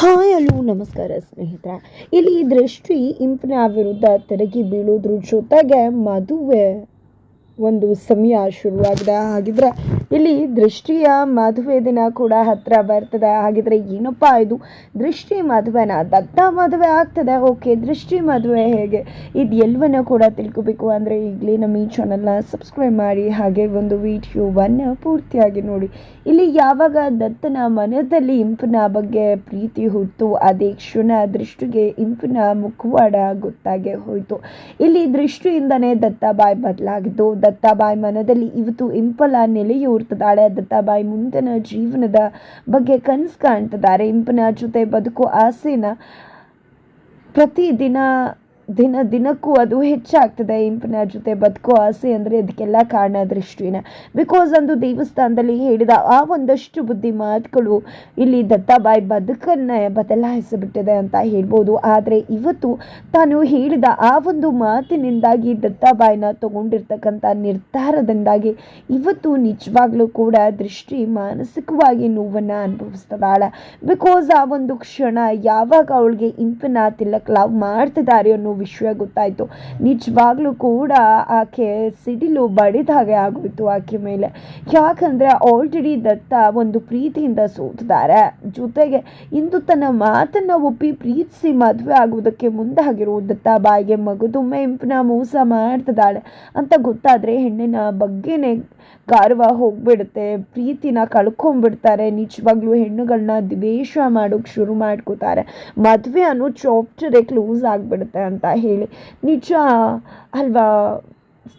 Hi hello ನಮಸ್ಕಾರ ಸ್ನೇಹಿತರೆ. ಇಲ್ಲಿ ದೃಷ್ಟಿ ಇಂಪನ ವಿರುದ್ಧ ತೆರಗಿ ಬೀಳೋದ್ರ ಜೊತೆಗೆ ಮದುವೆ. ಒಂದು ಸಮಯ ಶುರುವಾಗಿದೆ. ಹಾಗಿದ್ರೆ ಇಲ್ಲಿ ದೃಷ್ಟಿಯ ಮದುವೆ ದಿನ ಕೂಡ ಹತ್ರ ಬರ್ತದೆ. ಹಾಗಿದ್ರೆ ಏನಪ್ಪ ಇದು? ದೃಷ್ಟಿ ಮದುವೆನ? ದತ್ತ ಮದುವೆ ಆಗ್ತದೆ. ಓಕೆ, ದೃಷ್ಟಿ ಮದುವೆ ಹೇಗೆ? ಇದು ಎಲ್ವನ್ನ ಕೂಡ ತಿಳ್ಕೊಬೇಕು. ಅಂದರೆ ಈಗಲೇ ನಮ್ಮ ಈ ಚಾನಲ್ನ ಸಬ್ಸ್ಕ್ರೈಬ್ ಮಾಡಿ, ಹಾಗೆ ಒಂದು ವಿಡಿಯೋವನ್ನು ಪೂರ್ತಿಯಾಗಿ ನೋಡಿ. ಇಲ್ಲಿ ಯಾವಾಗ ದತ್ತನ ಮನದಲ್ಲಿ ಇಂಪಿನ ಬಗ್ಗೆ ಪ್ರೀತಿ ಹುಟ್ಟು, ಅದೇ ಕ್ಷಣ ದೃಷ್ಟಿಗೆ ಇಂಪಿನ ಮುಖವಾಡ ಗೊತ್ತಾಗೆ ಹೋಯಿತು. ಇಲ್ಲಿ ದೃಷ್ಟಿಯಿಂದನೇ ದತ್ತ ಬಾಯ್ ಬದಲಾಗಿದ್ದು ದತ್ತಾಬಾಯಿ ಮನದಲ್ಲಿ ಇವತ್ತು ಇಂಪಲ ನೆಲೆಯೂರ್ತದಾಳೆ ದತ್ತಾಬಾಯಿ ಮುಂದಿನ ಜೀವನದ ಬಗ್ಗೆ ಕನಸು ಕಾಣ್ತಿದ್ದಾರೆ ಇಂಪನ ಜೊತೆ ಬದುಕು ಆಸೆನ ಪ್ರತಿದಿನ ದಿನ ದಿನಕ್ಕೂ ಅದು ಹೆಚ್ಚಾಗ್ತದೆ, ಇಂಪಿನ ಜೊತೆ ಬದುಕೋ ಆಸೆ ಅಂದರೆ ಅದಕ್ಕೆಲ್ಲ ಕಾರಣ ದೃಷ್ಟಿನ. ಬಿಕಾಸ್ ಅಂದು ದೇವಸ್ಥಾನದಲ್ಲಿ ಹೇಳಿದ ಆ ಒಂದಷ್ಟು ಬುದ್ಧಿ ಮಾತುಗಳು ಇಲ್ಲಿ ದತ್ತಾಬಾಯಿ ಬದುಕನ್ನೇ ಬದಲಾಯಿಸಿಬಿಟ್ಟಿದೆ ಅಂತ ಹೇಳ್ಬೋದು. ಆದರೆ ಇವತ್ತು ತಾನು ಹೇಳಿದ ಆ ಒಂದು ಮಾತಿನಿಂದಾಗಿ ದತ್ತಾಬಾಯಿನ ತಗೊಂಡಿರ್ತಕ್ಕಂಥ ನಿರ್ಧಾರದಿಂದಾಗಿ ಇವತ್ತು ನಿಜವಾಗ್ಲೂ ಕೂಡ ದೃಷ್ಟಿ ಮಾನಸಿಕವಾಗಿ ನೋವನ್ನು ಅನುಭವಿಸ್ತದಾಳೆ. ಬಿಕಾಸ್ ಆ ಒಂದು ಕ್ಷಣ ಯಾವಾಗ ಅವಳಿಗೆ ಇಂಪಿನ ತಿಲಕ್ ಲವ್ ಮಾಡ್ತಿದ್ದಾರೆ ಅನ್ನೋ ವಿಷಯ ಗೊತ್ತಾಯಿತು. ನಿಜವಾಗ್ಲೂ ಕೂಡ ಆಕೆ ಸಿಡಿಲು ಬಡಿದ ಹಾಗೆ ಆಗೋಯ್ತು ಆಕೆ ಮೇಲೆ. ಯಾಕಂದರೆ ಆಲ್ರೆಡಿ ದತ್ತ ಒಂದು ಪ್ರೀತಿಯಿಂದ ಸೋತಿದ್ದಾರೆ. ಜೊತೆಗೆ ಇಂದು ತನ್ನ ಮಾತನ್ನು ಒಪ್ಪಿ ಪ್ರೀತಿಸಿ ಮದುವೆ ಆಗುವುದಕ್ಕೆ ಮುಂದಾಗಿರೋ ದತ್ತ ಬಾಯಿಗೆ ಮಗುದೊಮ್ಮೆ ಇಂಪಿನ ಮೋಸ ಮಾಡ್ತಿದ್ದಾಳೆ. ಅಂತ ಗೊತ್ತಾದರೆ ಹೆಣ್ಣಿನ ಬಗ್ಗೆನೇ ಗಾರ್ವ ಹೋಗ್ಬಿಡುತ್ತೆ. ಪ್ರೀತಿನ ಕಳ್ಕೊಂಡ್ಬಿಡ್ತಾರೆ. ನಿಜವಾಗ್ಲೂ ಹೆಣ್ಣುಗಳನ್ನ ದ್ವೇಷ ಮಾಡೋಕೆ ಶುರು ಮಾಡ್ಕೋತಾರೆ. ಮದುವೆ ಅನ್ನೋ ಚಾಪ್ಟರೇ ಕ್ಲೋಸ್ ಆಗಿಬಿಡುತ್ತೆ ಅಂತ. ಹೇಳಿ. ನಿಜ, ಅಲ್ವಾ?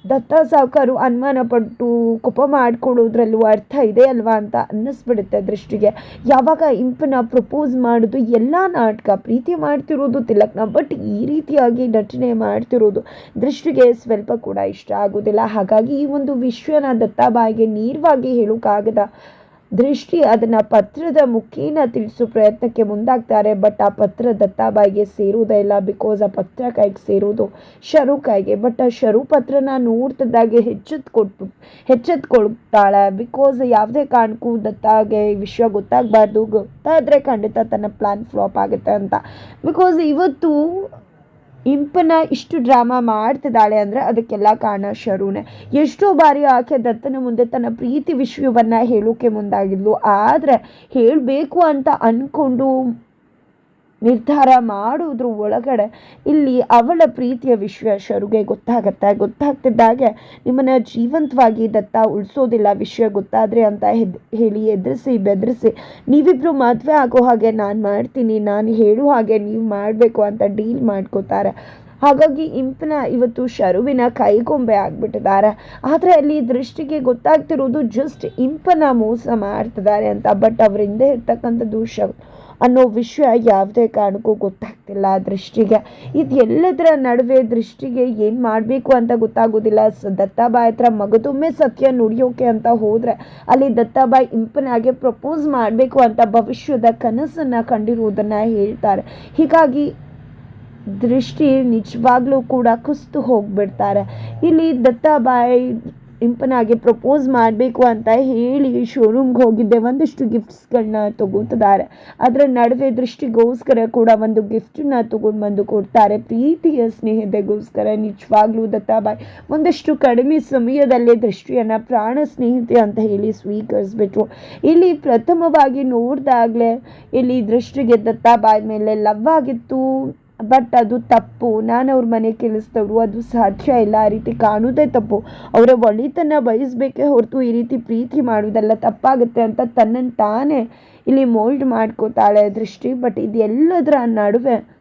ದತ್ತ ಸಾವುಕಾರು ಅನುಮಾನ ಪಟ್ಟು ಕೋಪ ಮಾಡ್ಕೊಳ್ಳೋದ್ರಲ್ಲೂ ಅರ್ಥ ಇದೆ ಅಲ್ವಾ ಅಂತ ಅನ್ನಿಸ್ಬಿಡುತ್ತೆ ದೃಷ್ಟಿಗೆ. ಯಾವಾಗ ಇಂಪನ ಪ್ರಪೋಸ್ ಮಾಡೋದು, ಎಲ್ಲ ನಾಟಕ ಪ್ರೀತಿ ಮಾಡ್ತಿರೋದು ತಿಲಕ್ನ ಬಟ್ ಈ ರೀತಿಯಾಗಿ ನಟನೆ ಮಾಡ್ತಿರೋದು ದೃಷ್ಟಿಗೆ ಸ್ವಲ್ಪ ಕೂಡ ಇಷ್ಟ ಆಗೋದಿಲ್ಲ. ಹಾಗಾಗಿ ಈ ಒಂದು ವಿಷಯನ ದತ್ತಾಬಾಯಿಗೆ ನೇರವಾಗಿ ಹೇಳೋಕ್ಕಾಗದ ದೃಷ್ಟಿ ಅದನ್ನ ಪತ್ರದ ಮುಖೇನ ತಿಳಿಸೋ ಪ್ರಯತ್ನಕ್ಕೆ ಮುಂದಾಗ್ತಾರೆ ಬಟ್ ಆ ಪತ್ರ ದತ್ತಾಬಾಯಿಗೆ ಸೇರೋದೇ ಇಲ್ಲ ಬಿಕಾಸ್ ಆ ಪತ್ರ ಕೈಗೆ ಸೇರೋದು ಶರು ಕೈಗೆ ಬಟ್ ಆ ಶರು ಪತ್ರನ ನೋಡ್ತಿದ್ದಾಗೆ ಹೆಚ್ಚೆತ್ತು ಕೊಟ್ಟು ಎಚ್ಚೆತ್ಕೊಳ್ತಾಳೆ. ಬಿಕಾಸ್ ಯಾವುದೇ ಕಾರಣಕ್ಕೂ ದತ್ತಾಗೆ ವಿಷಯ ಗೊತ್ತಾಗಬಾರ್ದು. ಗೊತ್ತಾದರೆ ಖಂಡಿತ ತನ್ನ ಪ್ಲಾನ್ ಫ್ಲಾಪ್ ಆಗುತ್ತೆ ಅಂತ. ಬಿಕಾಸ್ ಇವತ್ತು ಇಂಪನ ಇಷ್ಟು ಡ್ರಾಮಾ ಮಾಡ್ತಿದ್ದಾಳೆ ಅಂದರೆ ಅದಕ್ಕೆಲ್ಲ ಕಾರಣ ಶರುನೇ. ಎಷ್ಟೋ ಬಾರಿ ಆಕೆ ದತ್ತನ ಮುಂದೆ ತನ್ನ ಪ್ರೀತಿ ವಿಷಯವನ್ನು ಹೇಳೋಕೆ ಮುಂದಾಗಿದ್ಲು. ಆದರೆ ಹೇಳಬೇಕು ಅಂತ ಅಂದ್ಕೊಂಡು ನಿರ್ಧಾರ ಮಾಡೋದ್ರ ಒಳಗಡೆ ಇಲ್ಲಿ ಅವಳ ಪ್ರೀತಿಯ ವಿಷಯ ಶರುಗೆ ಗೊತ್ತಾಗತ್ತೆ. ಗೊತ್ತಾಗ್ತಿದ್ದಾಗೆ ನಿಮ್ಮನ್ನ ಜೀವಂತವಾಗಿ ದತ್ತ ಉಳಿಸೋದಿಲ್ಲ ವಿಷಯ ಗೊತ್ತಾದ್ರೆ ಅಂತ ಹೆದ್, ಹೇಳಿ ಎದುರಿಸಿ ಬೆದರಿಸಿ, ನೀವಿಬ್ರು ಮದುವೆ ಆಗೋ ಹಾಗೆ ನಾನು ಮಾಡ್ತೀನಿ, ನಾನು ಹೇಳೋ ಹಾಗೆ ನೀವು ಮಾಡಬೇಕು ಅಂತ ಡೀಲ್ ಮಾಡ್ಕೋತಾರೆ. ಹಾಗಾಗಿ ಇಂಪನ ಇವತ್ತು ಶರುವಿನ ಕೈಗೊಂಬೆ ಆಗ್ಬಿಟ್ಟಿದ್ದಾರೆ. ಆದರೆ ಅಲ್ಲಿ ದೃಷ್ಟಿಗೆ ಗೊತ್ತಾಗ್ತಿರೋದು ಜಸ್ಟ್ ಇಂಪನ ಮೋಸ ಮಾಡ್ತಿದ್ದಾರೆ ಅಂತ. ಬಟ್ ಅವರಿಂದ ಇರ್ತಕ್ಕಂಥದ್ದು ಶ ಅನ್ನೋ ವಿಷಯ ಯಾವುದೇ ಕಾರಣಕ್ಕೂ ಗೊತ್ತಾಗ್ತಿಲ್ಲ ದೃಷ್ಟಿಗೆ. ಇದೆಲ್ಲದರ ನಡುವೆ ದೃಷ್ಟಿಗೆ ಏನು ಮಾಡಬೇಕು ಅಂತ ಗೊತ್ತಾಗೋದಿಲ್ಲ. ಸ ದತ್ತಾಬಾಯಿ ಹತ್ರ ಮಗದೊಮ್ಮೆ ಸತ್ಯ ನುಡಿಯೋಕೆ ಅಂತ ಹೋದರೆ ಅಲ್ಲಿ ದತ್ತಾಬಾಯಿ ಇಂಪನಾಗೆ ಪ್ರಪೋಸ್ ಮಾಡಬೇಕು ಅಂತ ಭವಿಷ್ಯದ ಕನಸನ್ನು ಕಂಡಿರುವುದನ್ನು ಹೇಳ್ತಾರೆ. ಹೀಗಾಗಿ ದೃಷ್ಟಿ ನಿಜವಾಗ್ಲೂ ಕೂಡ ಕುಸ್ತು ಹೋಗ್ಬಿಡ್ತಾರೆ. ಇಲ್ಲಿ ದತ್ತಾಬಾಯಿ ಇಂಪನಾಗೆ ಪ್ರಪೋಸ್ ಮಾಡಬೇಕು ಅಂತ ಹೇಳಿ ಶೋರೂಮ್ಗೆ ಹೋಗಿದ್ದೆ. ಒಂದಷ್ಟು ಗಿಫ್ಟ್ಸ್ಗಳನ್ನ ತಗೋತಿದ್ದಾರೆ ಅದರ ನಡುವೆ ದೃಷ್ಟಿಗೋಸ್ಕರ ಕೂಡ ಒಂದು ಗಿಫ್ಟನ್ನ ತಗೊಂಡು ಬಂದು ಕೊಡ್ತಾರೆ. ಪ್ರೀತಿಯ ಸ್ನೇಹಿತೆಗೋಸ್ಕರ, ನಿಜವಾಗ್ಲೂ ದತ್ತಾಬಾಯಿ, ಒಂದಷ್ಟು ಕಡಿಮೆ ಸಮಯದಲ್ಲೇ ದೃಷ್ಟಿಯನ್ನು ಪ್ರಾಣ ಸ್ನೇಹಿತೆ ಅಂತ ಹೇಳಿ ಸ್ವೀಕರಿಸ್ಬಿಟ್ರು. ಇಲ್ಲಿ ಪ್ರಥಮವಾಗಿ ನೋಡಿದಾಗಲೇ ಇಲ್ಲಿ ದೃಷ್ಟಿಗೆ ದತ್ತಾಬಾಯಿ ಮೇಲೆ ಲವ್ ಆಗಿತ್ತು. ಬಟ್ ಅದು ತಪ್ಪು. ನಾನು ಅವ್ರ ಮನೆ ಕೆಲಸದವರು, ಅದು ಸಾಧ್ಯ ಇಲ್ಲ. ಆ ರೀತಿ ಕಾಣೋದೇ ತಪ್ಪು. ಅವರ ಒಳಿತನ್ನು ಬಯಸಬೇಕೇ ಹೊರತು ಈ ರೀತಿ ಪ್ರೀತಿ ಮಾಡೋದೆಲ್ಲ ತಪ್ಪಾಗುತ್ತೆ ಅಂತ ತನ್ನನ್ನು ತಾನೇ ಇಲ್ಲಿ ಮೋಲ್ಡ್ ಮಾಡ್ಕೋತಾಳೆ ದೃಷ್ಟಿ. ಬಟ್ ಇದೆಲ್ಲದರ ನಡುವೆ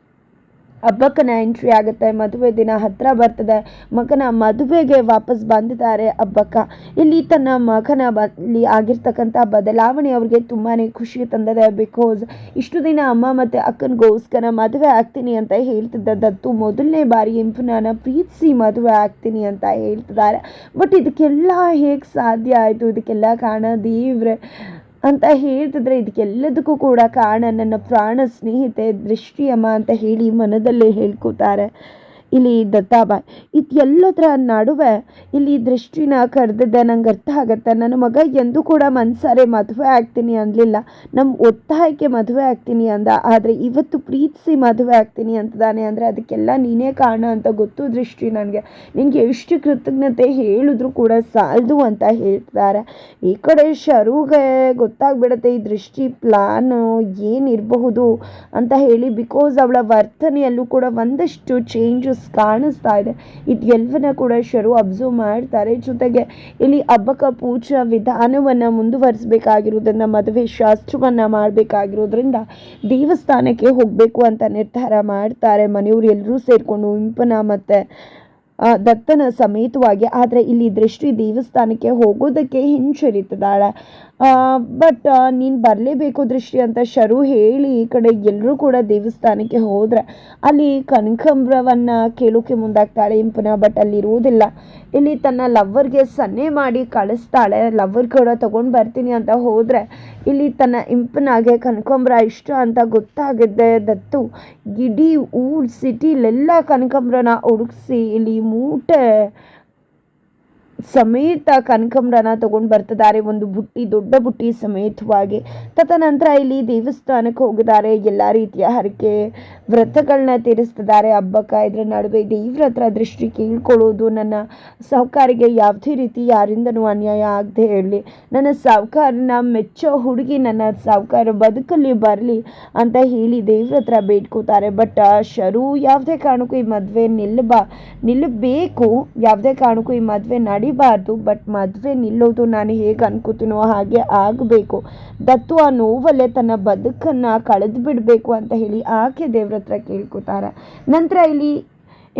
ಹಬ್ಬಕ್ಕನ ಎಂಟ್ರಿ ಆಗುತ್ತೆ, ಮದುವೆ ದಿನ ಹತ್ತಿರ ಬರ್ತದೆ. ಮಗನ ಮದುವೆಗೆ ವಾಪಸ್ ಬಂದಿದ್ದಾರೆ ಹಬ್ಬಕ್ಕ. ಇಲ್ಲಿ ತನ್ನ ಮಗನ ಬಲ್ಲಿ ಆಗಿರ್ತಕ್ಕಂಥ ಬದಲಾವಣೆ ಅವ್ರಿಗೆ ತುಂಬಾ ಖುಷಿ ತಂದದೆ ಬಿಕಾಸ್ ಇಷ್ಟು ದಿನ ಅಮ್ಮ ಮತ್ತು ಅಕ್ಕನಿಗೋಸ್ಕರ ಮದುವೆ ಆಗ್ತೀನಿ ಅಂತ ಹೇಳ್ತಿದ್ದ ದತ್ತು ಮೊದಲನೇ ಬಾರಿ ಇಂಪುನಾನ ಪ್ರೀತಿಸಿ ಮದುವೆ ಆಗ್ತೀನಿ ಅಂತ ಹೇಳ್ತಿದ್ದಾರೆ. ಬಟ್ ಇದಕ್ಕೆಲ್ಲ ಹೇಗೆ ಸಾಧ್ಯ ಆಯಿತು? ಇದಕ್ಕೆಲ್ಲ ಕಾರಣ ದೇವ್ರೆ. ಅಂತ ಹೇಳ್ತಿದ್ರೆ ಇದಕ್ಕೆಲ್ಲದಕ್ಕೂ ಕೂಡ ಕಾರಣ ನನ್ನ ಪ್ರಾಣ ಸ್ನೇಹಿತೆ ದೃಷ್ಟಿಯಮ್ಮ ಅಂತ ಹೇಳಿ ಮನದಲ್ಲೇ ಹೇಳ್ಕೊತಾರೆ. ಇಲ್ಲಿ ದತ್ತಾಬಾಯ್ ಇದೆಲ್ಲದರ ನಡುವೆ ಇಲ್ಲಿ ದೃಷ್ಟಿನ ಕರೆದಿದ್ದೆ ನಂಗೆ ಅರ್ಥ ಆಗುತ್ತೆ. ನನ್ನ ಮಗ ಎಂದೂ ಕೂಡ ಮನ್ಸಾರೆ ಮದುವೆ ಆಗ್ತೀನಿ ಅನ್ನಲಿಲ್ಲ ನಮ್ಮ ಒತ್ತಾಯಕ್ಕೆ ಮದುವೆ ಆಗ್ತೀನಿ ಅಂದ. ಆದರೆ ಇವತ್ತು ಪ್ರೀತಿಸಿ ಮದುವೆ ಆಗ್ತೀನಿ ಅಂತದಾನೆ ಅಂದರೆ ಅದಕ್ಕೆಲ್ಲ ನೀನೇ ಕಾರಣ ಅಂತ ಗೊತ್ತು ದೃಷ್ಟಿ ನನಗೆ. ನಿನಗೆ ಎಷ್ಟು ಕೃತಜ್ಞತೆ ಹೇಳಿದ್ರು ಕೂಡ ಸಾಲದು ಅಂತ ಹೇಳ್ತಾರೆ ಈ ಕಡೆ ಶರುಗೆ ಗೊತ್ತಾಗ್ಬಿಡುತ್ತೆ ಈ ದೃಷ್ಟಿ ಪ್ಲಾನು ಏನಿರಬಹುದು ಅಂತ ಹೇಳಿ ಬಿಕಾಸ್ ಅವಳ ವರ್ತನೆಯಲ್ಲೂ ಕೂಡ ಒಂದಷ್ಟು ಚೇಂಜಸ್ ಕಾಣಿಸ್ತಾ ಇದೆ. ಇದು ಎಲ್ವನ ಕೂಡ ಶರು ಅಬ್ಸರ್ವ್ ಮಾಡ್ತಾರೆ. ಜೊತೆಗೆ ಇಲ್ಲಿ ಹಬ್ಬಕ ಪೂಜಾ ವಿಧಾನವನ್ನು ಮುಂದುವರಿಸಬೇಕಾಗಿರುವುದನ್ನ ಮದುವೆ ಶಾಸ್ತ್ರವನ್ನು ಮಾಡಬೇಕಾಗಿರೋದ್ರಿಂದ ದೇವಸ್ಥಾನಕ್ಕೆ ಹೋಗಬೇಕು ಅಂತ ನಿರ್ಧಾರ ಮಾಡ್ತಾರೆ. ಮನೆಯವರು ಎಲ್ಲರೂ ಸೇರಿಕೊಂಡು ಇಂಪನ ಮತ್ತು ದತ್ತನ ಸಮೇತವಾಗಿ. ಆದರೆ ಇಲ್ಲಿ ದೃಷ್ಟಿ ದೇವಸ್ಥಾನಕ್ಕೆ ಹೋಗೋದಕ್ಕೆ ಹಿಂಜರಿತಿದ್ದಾಳೆ ಬಟ್ ನೀನು ಬರಲೇಬೇಕು ದೃಷ್ಟಿ ಅಂತ ಶರು ಹೇಳಿ ಈ ಕಡೆ ಎಲ್ಲರೂ ಕೂಡ ದೇವಸ್ಥಾನಕ್ಕೆ ಹೋದರೆ ಅಲ್ಲಿ ಕನಕಂಬ್ರವನ್ನು ಕೇಳೋಕೆ ಮುಂದಾಗ್ತಾಳೆ ಇಂಪನ ಬಟ್ ಅಲ್ಲಿ ಇರುವುದಿಲ್ಲ. ಇಲ್ಲಿ ತನ್ನ ಲವ್ವರ್ಗೆ ಸನ್ನೆ ಮಾಡಿ ಕಳಿಸ್ತಾಳೆ. ಲವ್ವರ್ ಕೂಡ ತೊಗೊಂಡು ಬರ್ತೀನಿ ಅಂತ ಹೋದರೆ ಇಲ್ಲಿ ತನ್ನ ಇಂಪನಾಗೆ ಕನಕಾಂಬ್ರ ಇಷ್ಟ ಅಂತ ಗೊತ್ತಾಗಿದ್ದೆ ದತ್ತು ಇಡೀ ಊರು ಸಿಟಿಲೆಲ್ಲ ಕನಕಾಂಬ್ರನ ಹುಡುಕ್ಸಿ ಇಲ್ಲಿ ಮೂಟೆ ಸಮೇತ ಕನಕಂಬರನ ತಗೊಂಡು ಬರ್ತಿದ್ದಾರೆ. ಒಂದು ಬುಟ್ಟಿ, ದೊಡ್ಡ ಬುಟ್ಟಿ ಸಮೇತವಾಗಿ. ತದನಂತರ ಇಲ್ಲಿ ದೇವಸ್ಥಾನಕ್ಕೆ ಹೋಗಿದ್ದಾರೆ. ಎಲ್ಲ ರೀತಿಯ ಹರಕೆ ವ್ರತಗಳನ್ನ ತೀರಿಸ್ತಿದ್ದಾರೆ. ಹಬ್ಬಕ್ಕ ಇದರ ನಡುವೆ ದೇವ್ರ ಹತ್ರ ದೃಷ್ಟಿ ಕೇಳ್ಕೊಳ್ಳೋದು ನನ್ನ ಸಾಹುಕಾರಿಗೆ ಯಾವುದೇ ರೀತಿ ಯಾರಿಂದನೂ ಅನ್ಯಾಯ ಆಗದೆ ಹೇಳಲಿ ನನ್ನ ಸಾಹುಕಾರನ ಮೆಚ್ಚೋ ಹುಡುಗಿ ನನ್ನ ಸಾಹುಕಾರ ಬದುಕಲ್ಲಿ ಬರಲಿ ಅಂತ ಹೇಳಿ ದೇವ್ರ ಹತ್ರ ಬೇಡ್ಕೋತಾರೆ. ಬಟ್ ಶರು ಯಾವುದೇ ಕಾರಣಕ್ಕೂ ಈ ಮದುವೆ ನಿಲ್ಲಬಾ, ನಿಲ್ಲಬೇಕು. ಯಾವುದೇ ಕಾರಣಕ್ಕೂ ಈ ಮದುವೆ ನಡಿಬಾರ್ದು ಬಟ್ ಮದುವೆ ನಿಲ್ಲೋದು ನಾನು ಹೇಗೆ ಅನ್ಕೋತೀನೋ ಹಾಗೆ ಆಗಬೇಕು. ದತ್ತು ಆ ನೋವಲ್ಲೇ ತನ್ನ ಬದುಕನ್ನು ಕಳೆದು ಬಿಡಬೇಕು ಅಂತ ಹೇಳಿ ಆಕೆ ದೇವ್ರ ಹತ್ರ ಕೇಳ್ಕೊತಾರೆ. ನಂತರ ಇಲ್ಲಿ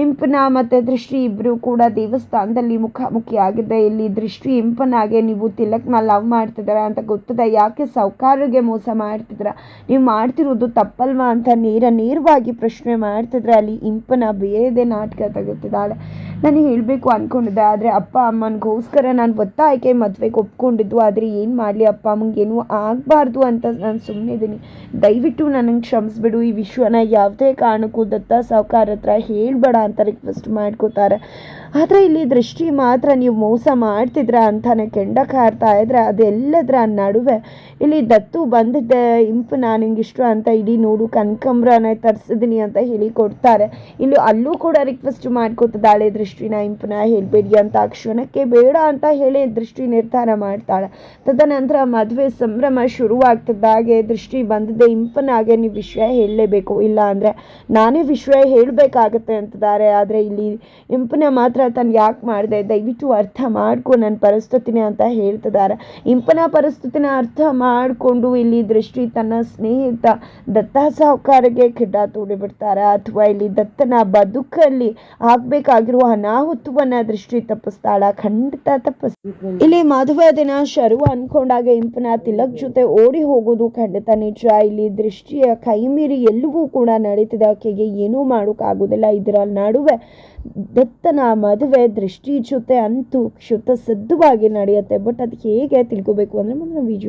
ಇಂಪನ ಮತ್ತು ದೃಷ್ಟಿ ಇಬ್ಬರು ಕೂಡ ದೇವಸ್ಥಾನದಲ್ಲಿ ಮುಖಾಮುಖಿ ಆಗಿದೆ ಇಲ್ಲಿ ದೃಷ್ಟಿ ಇಂಪನಾಗೆ ನೀವು ತಿಲಕ್ನ ಲವ್ ಮಾಡ್ತಿದ್ದೀರಾ ಅಂತ ಗೊತ್ತದೆ. ಯಾಕೆ ಸೌಕಾರಿಗೆ ಮೋಸ ಮಾಡ್ತಿದ್ದೀರಾ ನೀವು ಮಾಡ್ತಿರೋದು ತಪ್ಪಲ್ವಾ ಅಂತ ನೇರ ನೇರವಾಗಿ ಪ್ರಶ್ನೆ ಮಾಡ್ತಿದ್ರೆ ಅಲ್ಲಿ ಇಂಪನ ಬೇರೆದೇ ನಾಟಕ ತಗೊತಿದ್ದಾಳೆ ನಾನು ಹೇಳಬೇಕು ಅಂದ್ಕೊಂಡಿದ್ದೆ ಆದರೆ ಅಪ್ಪ ಅಮ್ಮನಿಗೋಸ್ಕರ ನಾನು ಒತ್ತಾಯಕ್ಕೆ ಮದುವೆಗೆ ಒಪ್ಕೊಂಡಿದ್ದು, ಆದರೆ ಏನು ಮಾಡಲಿ ಅಪ್ಪ ಅಮ್ಮಂಗೇನು ಆಗಬಾರ್ದು ಅಂತ ನಾನು ಸುಮ್ಮನೆ ಇದ್ದೀನಿ ದಯವಿಟ್ಟು ನನಗೆ ಕ್ಷಮಿಸ್ಬಿಡು, ಈ ವಿಶ್ವನ ಯಾವುದೇ ಕಾರಣಕ್ಕೂ ದತ್ತ ಸಾಹುಕಾರ ಹತ್ರ ಹೇಳಬೇಡ ಅಂತ ರಿಕ್ವೆಸ್ಟ್ ಮಾಡ್ಕೋತಾರೆ. ಆದರೆ ಇಲ್ಲಿ ದೃಷ್ಟಿ ಮಾತ್ರ ನೀವು ಮೋಸ ಮಾಡ್ತಿದ್ರ ಅಂತಾನೆ ಕೆಂಡ ಕಾರ್ತಾ ಇದ್ರೆ ಅದೆಲ್ಲದರ ನಡುವೆ ಇಲ್ಲಿ ದತ್ತು ಬಂದಿದ್ದೆ ಇಂಪು ನಾನು ಹಿಂಗಿಷ್ಟು ಅಂತ ಇಡೀ ನೋಡು, ಕನಕಂಬ್ರನೇ ತರಿಸಿದ್ದೀನಿ ಅಂತ ಹೇಳಿ ಕೊಡ್ತಾರೆ. ಇಲ್ಲಿ ಅಲ್ಲೂ ಕೂಡ ರಿಕ್ವೆಸ್ಟ್ ಮಾಡ್ಕೋತಿದ್ದಾಳೆ ದೃಷ್ಟಿನ, ಇಂಪುನ, ಹೇಳಬೇಡಿ ಅಂತ ಕ್ಷಣಕ್ಕೆ ಬೇಡ ಅಂತ ಹೇಳಿ ದೃಷ್ಟಿ ನಿರ್ಧಾರ ಮಾಡ್ತಾಳೆ. ತದನಂತರ ಮದುವೆ ಸಂಭ್ರಮ ಶುರುವಾಗ್ತಿದ್ದಾಗೆ ದೃಷ್ಟಿ ಬಂದಿದ್ದೆ ಇಂಪನಾಗೆ ನೀವು ವಿಷಯ ಹೇಳಲೇಬೇಕು. ಇಲ್ಲ ಅಂದರೆ ನಾನೇ ವಿಷಯ ಹೇಳಬೇಕಾಗತ್ತೆ ಅಂತಿದ್ದಾರೆ ಆದರೆ ಇಲ್ಲಿ ಇಂಪನ ಮಾತ್ರ ತಾನು ಯಾಕೆ ಮಾಡಿದೆ? ದಯವಿಟ್ಟು ಅರ್ಥ ಮಾಡ್ಕೊ ನನ್ನ ಪರಿಸ್ಥಿತಿನೇ ಅಂತ ಹೇಳ್ತಿದ್ದಾರೆ. ಇಂಪನ ಪರಿಸ್ಥಿತಿನ ಅರ್ಥ ಮಾಡಿಕೊಂಡು ಇಲ್ಲಿ ದೃಷ್ಟಿ ತನ್ನ ಸ್ನೇಹಿತ ದತ್ತ ಸಾಹುಕಾರಿಗೆ ಕಿಡ್ಡ ತೋಡಿಬಿಡ್ತಾರೆ ಅಥವಾ ಇಲ್ಲಿ ದತ್ತನ ಬದುಕಲ್ಲಿ ಆಗಬೇಕಾಗಿರುವ ಅನಾಹುತವನ್ನ ದೃಷ್ಟಿ ತಪ್ಪಿಸ್ತಾಳ. ಖಂಡಿತ ತಪ್ಪಿಸ್ ಇಲ್ಲಿ ಮದುವೆ ದಿನ ಶರು ಅನ್ಕೊಂಡಾಗ ಇಂಪನ ತಿಲಕ್ ಜೊತೆ ಓಡಿ ಹೋಗೋದು ಖಂಡಿತ ನಿಜ. ಇಲ್ಲಿ ದೃಷ್ಟಿಯ ಕೈ ಮೀರಿ ಎಲ್ಲವೂ ಕೂಡ ನಡೀತಿದೆ. ಆಕೆಗೆ ಏನೂ ಮಾಡೋಕ್ಕಾಗೋದಿಲ್ಲ. ಇದರ ನಡುವೆ ದತ್ತನ ಮದುವೆ ದೃಷ್ಟಿ ಜೊತೆ ಅಂತೂ ಕ್ಷುತ ಸಿದ್ಧವಾಗಿ ನಡೆಯುತ್ತೆ. ಬಟ್ ಅದು ಹೇಗೆ ತಿಳ್ಕೊಬೇಕು ಅಂದರೆ ಮುಂದಿನ ವಿಜು